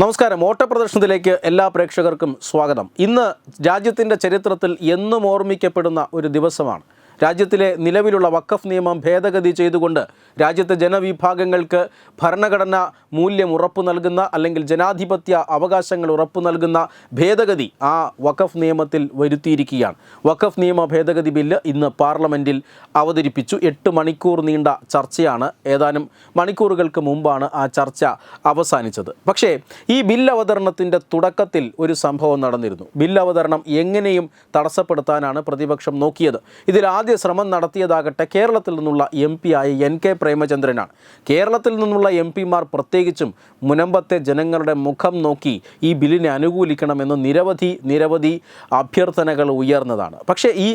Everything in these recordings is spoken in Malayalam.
നമസ്കാരം. ഓട്ടപ്രദർശനത്തിലേക്ക് എല്ലാ പ്രേക്ഷകർക്കും സ്വാഗതം. ഇന്ന് രാജ്യത്തിന്റെ ചരിത്രത്തിൽ എന്നും ഓർമ്മിക്കപ്പെടുന്ന ഒരു ദിവസമാണ്. രാജ്യത്തിലെ നിലവിലുള്ള വഖഫ് നിയമം ഭേദഗതി ചെയ്തുകൊണ്ട് രാജ്യത്തെ ജനവിഭാഗങ്ങൾക്ക് ഭരണഘടന മൂല്യം ഉറപ്പു നൽകുന്ന അല്ലെങ്കിൽ ജനാധിപത്യ അവകാശങ്ങൾ ഉറപ്പു നൽകുന്ന ഭേദഗതി ആ വഖഫ് നിയമത്തിൽ വരുത്തിയിരിക്കുകയാണ്. വഖഫ് നിയമ ഭേദഗതി ബില്ല് ഇന്ന് പാർലമെന്റിൽ അവതരിപ്പിച്ചു. എട്ട് മണിക്കൂർ നീണ്ട ചർച്ചയാണ്. ഏതാനും മണിക്കൂറുകൾക്ക് മുമ്പാണ് ആ ചർച്ച അവസാനിച്ചത്. പക്ഷേ ഈ ബില്ല് അവതരണത്തിന്റെ തുടക്കത്തിൽ ഒരു സംഭവം നടന്നിരുന്നു. ബില്ല് അവതരണം എങ്ങനെയും തടസ്സപ്പെടുത്താനാണ് പ്രതിപക്ഷം നോക്കിയത്. ഇതിൽ ആദ്യ ശ്രമം നടത്തിയതാകട്ടെ കേരളത്തിൽ നിന്നുള്ള എം ആയ എൻ കെ പ്രേമചന്ദ്രനാണ്. കേരളത്തിൽ നിന്നുള്ള എം പിമാർ പ്രത്യേകിച്ചും മുനമ്പത്തെ ജനങ്ങളുടെ മുഖം നോക്കി ഈ ബില്ലിനെ അനുകൂലിക്കണമെന്ന് നിരവധി നിരവധി അഭ്യർത്ഥനകൾ ഉയർന്നതാണ്. പക്ഷേ ഈ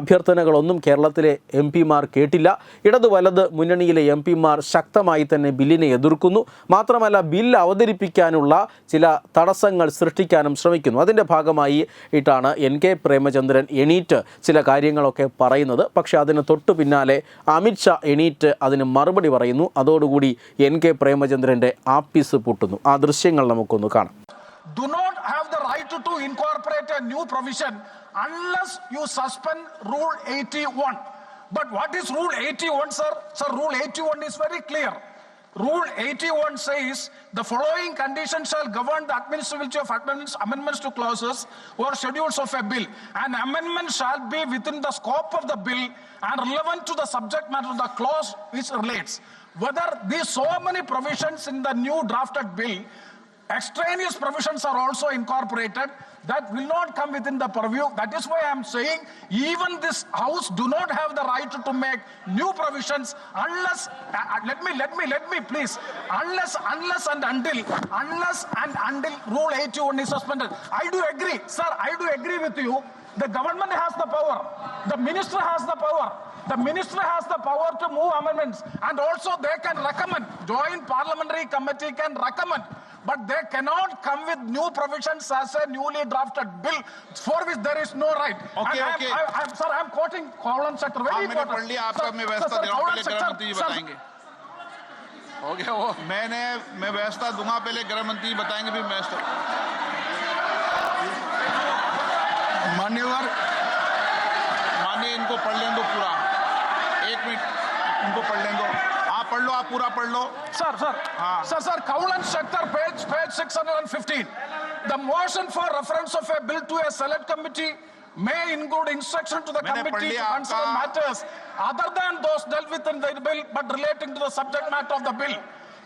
അഭ്യർത്ഥനകളൊന്നും കേരളത്തിലെ എം പിമാർ കേട്ടില്ല. ഇടത് വലത് മുന്നണിയിലെ എം പിമാർ ശക്തമായി തന്നെ ബില്ലിനെ എതിർക്കുന്നു. മാത്രമല്ല ബിൽ അവതരിപ്പിക്കാനുള്ള ചില തടസ്സങ്ങൾ സൃഷ്ടിക്കാനും ശ്രമിക്കുന്നു. അതിന്റെ ഭാഗമായി ഇട്ടാണ് എൻ കെ പ്രേമചന്ദ്രൻ എണീറ്റ് ചില കാര്യങ്ങളൊക്കെ പറയുന്നത്. പക്ഷേ അതിന് തൊട്ടു പിന്നാലെ അമിത്ഷാ എണീറ്റ് അതിന് മറുപടി പറയുന്നു അതോടുകൂടി എൻ കെ പ്രേമചന്ദ്രന്റെ ആപ്പീസ് പൊട്ടുന്നു ആ ദൃശ്യങ്ങൾ നമുക്കൊന്ന് കാണാം do not have the right to incorporate a new provision unless you suspend Rule 81. But what is Rule 81, sir? Sir, Rule 81 is very clear. Rule 81 says the following conditions shall govern the administrability of amendments, amendments to clauses or schedules of a bill. An amendment shall be within the scope of the bill and relevant to the subject matter of the clause which relates. Whether these so many provisions in the new drafted bill extraneous provisions are also incorporated that will not come within the purview. That is why i am saying even this house do not have the right to make new provisions unless uh, uh, let me let me let me please unless unless and until unless and until rule 81 is suspended. I do agree sir i do agree with you. The government has the power the minister has the power the minister has the power to move amendments and also they can recommend joint parliamentary committee can recommend but they cannot come with new provisions as a newly drafted bill for which there is no right. Okay, and I am- okay. I, am sir, I am quoting column sector. Very हाँ, important. पढ़ लिया आपका मैं व्यवस्था दे रहा हूँ पहले गृह मंत्री जी बताएँगे हो गया वो मैंने मैं व्यवस्था दूँगा पहले गृह मंत्री बताएँगे भी व्यवस्था मान्यवर मानिए इनको पढ़ लें दो पूरा एक मिनट इनको पढ़ लें दो आप पढ़ लो आप पूरा पढ़ लो Sir, sir. Ah. Sir, sir, Count sector, page, page 615. The motion for reference of a bill to a select committee may include instruction to the मैंने पढ़ committee to लिया consider आपका- matters other than those dealt with in the bill but relating to the subject matter of the bill.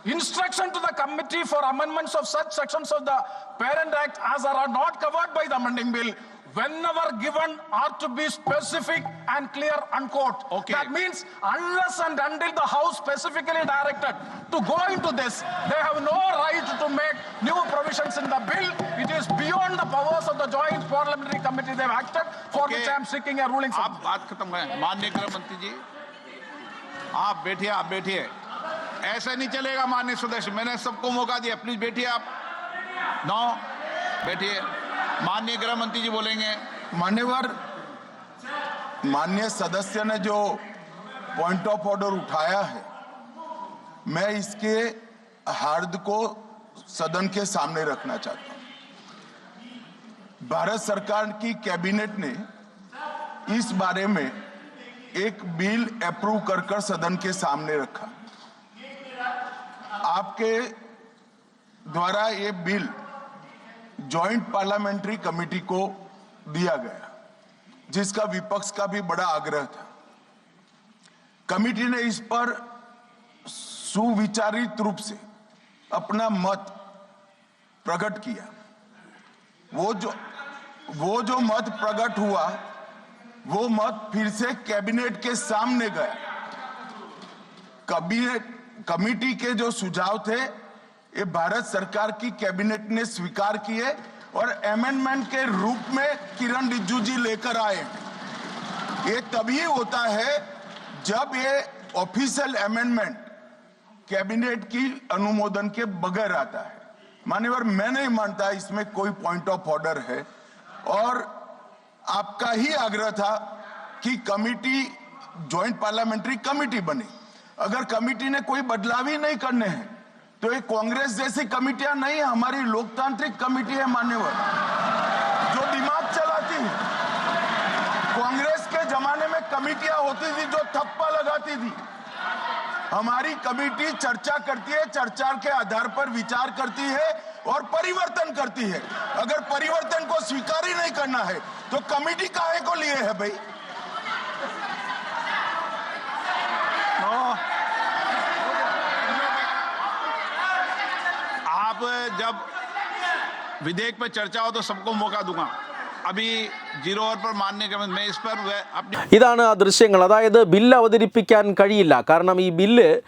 Instruction to the committee for amendments of such sections of the parent act as are not covered by the amending bill whenever given are to be specific and clear unquote. Okay. That means unless and until the house specifically directed to go into this, they have no right to make new provisions in the bill. It is beyond the powers of the joint parliamentary committee they've acted for Okay. which I am seeking a ruling from. आप बात खत्म करें माननीय गृह मंत्री जी आप बैठिए आप बैठिए ऐसे नहीं चलेगा माननीय सदस्य मैंने सबको मौका दिया प्लीज बैठिए आप नौ बैठिए माननीय गृह मंत्री जी बोलेंगे। मान्यवर, माननीय सदस्य ने जो पॉइंट ऑफ़ ऑर्डर उठाया है, मैं इसके हार्द को सदन के सामने रखना चाहता हूँ। भारत सरकार की कैबिनेट ने इस बारे में एक बिल अप्रूव कर कर सदन के सामने रखा। आपके द्वारा ये बिल जॉइंट पार्लियामेंट्री कमेटी को दिया गया, जिसका विपक्ष का भी बड़ा आग्रह था। कमेटी ने इस पर सुविचारित रूप से अपना मत प्रकट किया। वो जो वो जो मत प्रकट हुआ, वो मत फिर से कैबिनेट के सामने गया। कैबिनेट कमेटी के जो सुझाव थे ये भारत सरकार की कैबिनेट ने स्वीकार किए और अमेंडमेंट के रूप में किरण रिजिजू जी लेकर आए ये तभी होता है जब ये ऑफिशियल अमेंडमेंट कैबिनेट की अनुमोदन के बगैर आता है। मान्यवर, मैं नहीं मानता इसमें कोई पॉइंट ऑफ़ ऑर्डर है। और आपका ही आग्रह था कि कमिटी ज्वाइंट पार्लियामेंट्री कमिटी बने। अगर कमिटी ने कोई बदलाव ही नहीं करने हैं तो ये कांग्रेस जैसी कमिटियाँ नहीं हमारी लोकतांत्रिक कमिटी है मान्यवर। जो दिमाग चलाती है कांग्रेस के जमाने में कमिटियाँ होती थी, जो थप्पा लगाती थी, हमारी कमेटी चर्चा करती है चर्चा के आधार पर विचार करती है और परिवर्तन करती है। अगर परिवर्तन को स्वीकार ही नहीं करना है तो कमेटी काहे को लिए है भाई नो आप जब विधेयक पर चर्चा हो तो सबको मौका दूँगा। अभी ഇതാണ് ആ ദൃശ്യങ്ങൾ. അതായത് ബില്ല് അവതരിപ്പിക്കാൻ കഴിയില്ല. കാരണം ഈ ബില്ല്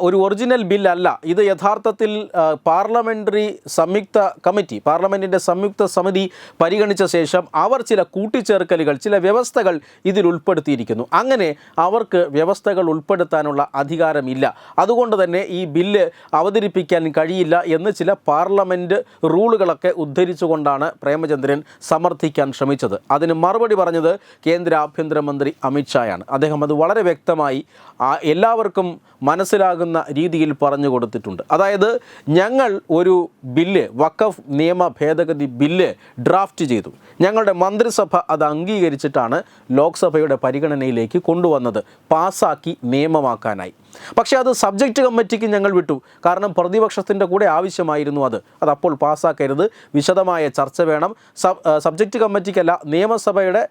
ഒരു ഒറിജിനൽ ബില്ലല്ല. ഇത് യഥാർത്ഥത്തിൽ പാർലമെന്ററി സംയുക്ത കമ്മിറ്റി പാർലമെന്റിന്റെ സംയുക്ത സമിതി പരിഗണിച്ച ശേഷം അവർ ചില കൂട്ടിച്ചേർക്കലുകൾ ചില വ്യവസ്ഥകൾ ഇതിൽ ഉൾപ്പെടുത്തിയിരിക്കുന്നു. അങ്ങനെ അവർക്ക് വ്യവസ്ഥകൾ ഉൾപ്പെടുത്താനുള്ള അധികാരമില്ല. അതുകൊണ്ട് തന്നെ ഈ ബില്ല് അവതരിപ്പിക്കാൻ കഴിയില്ല എന്ന് ചില പാർലമെന്റ് റൂളുകളൊക്കെ ഉദ്ധരിച്ചുകൊണ്ടാണ് പ്രേമചന്ദ്രൻ സമർത്ഥിക്കാൻ ശ്രമിച്ചത്. അതിന് മറുപടി പറഞ്ഞത് കേന്ദ്ര ആഭ്യന്തരമന്ത്രി അമിത്ഷായാണ് അദ്ദേഹം അത് വളരെ വ്യക്തമായി എല്ലാവർക്കും മനസ്സിലാകുന്ന രീതിയിൽ പറഞ്ഞു കൊടുത്തിട്ടുണ്ട്. അതായത് ഞങ്ങൾ ഒരു ബില്ല് വഖഫ് നിയമ ഭേദഗതി ബില്ല് ഡ്രാഫ്റ്റ് ചെയ്തു. ഞങ്ങളുടെ മന്ത്രിസഭ അത് അംഗീകരിച്ചിട്ടാണ് ലോക്സഭയുടെ പരിഗണനയിലേക്ക് കൊണ്ടുവന്നത്. പാസ്സാക്കി നിയമമാക്കാനായി. പക്ഷേ അത് സബ്ജക്റ്റ് കമ്മിറ്റിക്ക് ഞങ്ങൾ വിട്ടു. കാരണം പ്രതിപക്ഷത്തിന്റെ കൂടെ ആവശ്യമായിരുന്നു അത്. അത് അപ്പോൾ പാസ്സാക്കരുത്. വിശദമായ ചർച്ച വേണം. സബ് സബ്ജക്റ്റ് കമ്മിറ്റിക്കല്ല നിയമസഭയുടെ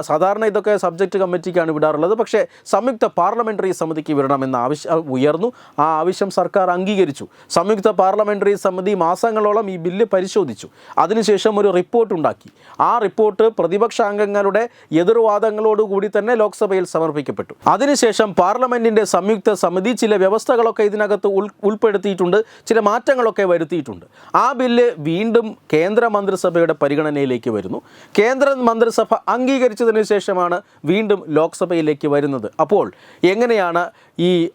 സാധാരണ ഇതൊക്കെ സബ്ജക്റ്റ് കമ്മിറ്റിക്കാണ് വിടാറുള്ളത്. പക്ഷേ സംയുക്ത പാർലമെന്ററി സമിതിക്ക് വിടണമെന്ന ആവശ്യം ഉയർന്നു. ആ ആവശ്യം സർക്കാർ അംഗീകരിച്ചു. സംയുക്ത പാർലമെന്ററി സമിതി മാസങ്ങളോളം ഈ ബില്ല് പരിശോധിച്ചു. അതിനുശേഷം ഒരു റിപ്പോർട്ട് ഉണ്ടാക്കി. ആ റിപ്പോർട്ട് പ്രതിപക്ഷ അംഗങ്ങളുടെ എതിർവാദങ്ങളോടുകൂടി തന്നെ ലോക്സഭയിൽ സമർപ്പിക്കപ്പെട്ടു. അതിനുശേഷം പാർലമെന്റിന്റെ സംയുക്ത സമിതി ചില വ്യവസ്ഥകളൊക്കെ ഇതിനകത്ത് ഉൾ ഉൾപ്പെടുത്തിയിട്ടുണ്ട് ചില മാറ്റങ്ങളൊക്കെ വരുത്തിയിട്ടുണ്ട്. ആ ബില്ല് വീണ്ടും കേന്ദ്ര മന്ത്രിസഭയുടെ പരിഗണനയിലേക്ക് വരുന്നു. കേന്ദ്ര മന്ത്രിസഭ അംഗീകരിച്ചതിന് ശേഷമാണ് വീണ്ടും ലോക്സഭയിലേക്ക് വരുന്നത്. അപ്പോൾ എങ്ങനെയാണ് ഈ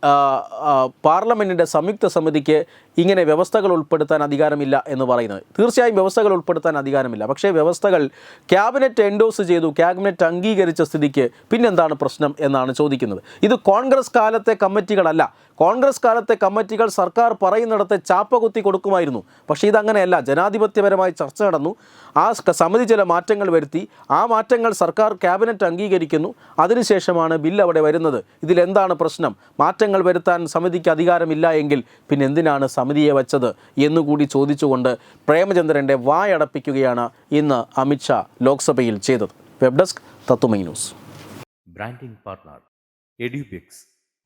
പാർലമെന്റിന്റെ സംയുക്ത സമിതിക്ക് ഇങ്ങനെ വ്യവസ്ഥകൾ ഉൾപ്പെടുത്താൻ അധികാരമില്ല എന്ന് പറയുന്നത്. തീർച്ചയായും വ്യവസ്ഥകൾ ഉൾപ്പെടുത്താൻ അധികാരമില്ല. പക്ഷേ വ്യവസ്ഥകൾ ക്യാബിനറ്റ് എൻഡോസ് ചെയ്തു ക്യാബിനറ്റ് അംഗീകരിച്ച സ്ഥിതിക്ക് പിന്നെന്താണ് പ്രശ്നം എന്നാണ് ചോദിക്കുന്നത്. ഇത് കോൺഗ്രസ് കാലത്തെ കമ്മിറ്റികളല്ല കോൺഗ്രസ് കാലത്തെ കമ്മിറ്റികൾ സർക്കാർ പറയുന്നിടത്ത് ചാപ്പ കുത്തി കൊടുക്കുമായിരുന്നു. പക്ഷേ ഇതങ്ങനെയല്ല. ജനാധിപത്യപരമായി ചർച്ച നടന്നു. ആ സമിതി ചില മാറ്റങ്ങൾ വരുത്തി. ആ മാറ്റങ്ങൾ സർക്കാർ ക്യാബിനറ്റ് അംഗീകരിക്കുന്നു. അതിനുശേഷമാണ് ബില്ല് അവിടെ വരുന്നത്. ഇതിലെന്താണ് പ്രശ്നം? മാറ്റങ്ങൾ വരുത്താൻ സമിതിക്ക് അധികാരമില്ല എങ്കിൽ പിന്നെ എന്തിനാണ് സമിതിയെ വച്ചത് എന്നുകൂടി ചോദിച്ചുകൊണ്ട് പ്രേമചന്ദ്രന്റെ വായടപ്പിക്കുകയാണ് ഇന്ന് അമിത്ഷാ ലോക്സഭയിൽ ചെയ്തത്. വെബ് ഡെസ്ക് തത്തുമൈ ന്യൂസ്. Branding partner എഡ്യൂബിക്സ്.